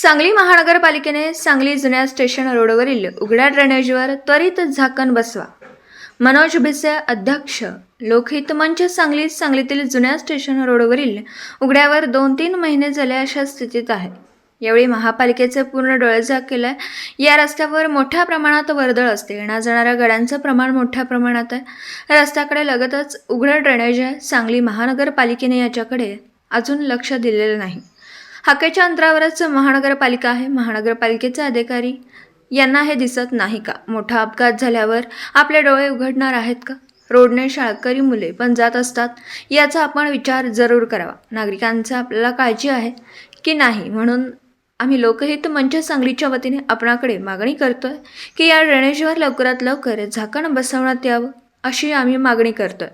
सांगली महानगरपालिकेने सांगली जुन्या स्टेशन रोडवरील उघड्या ड्रेनेजवर त्वरित झाकण बसवा. मनोज भिसे अध्यक्ष लोकहित मंच सांगली सांगलीतील जुन्या स्टेशन रोडवरील उघड्यावर दोन तीन महिने झाले अशा स्थितीत आहे. यावेळी महापालिकेचे पूर्ण डोळेझाक केलाय या रस्त्यावर मोठ्या प्रमाणात वर्दळ असते. येण्या जाणाऱ्या गाड्यांचं प्रमाण मोठ्या प्रमाणात आहे. रस्त्याकडे लगतच उघडं ड्रेनेज आहे. सांगली महानगरपालिकेने याच्याकडे अजून लक्ष दिलेलं नाही. हाकेच्या अंतरावरच महानगरपालिका आहे. महानगरपालिकेचे अधिकारी यांना हे दिसत नाही का? मोठा अपघात झाल्यावर आपले डोळे उघडणार आहेत का? रोडने शाळकरी मुले पण जात असतात याचा आपण विचार जरूर करावा. नागरिकांचा आपल्याला काळजी आहे की नाही म्हणून आम्ही लोकहित मंच सांगलीच्या वतीने आपणाकडे मागणी करतोय की या ड्रेनेजवर लवकरात लवकर झाकण बसवण्यात यावं अशी आम्ही मागणी करतोय.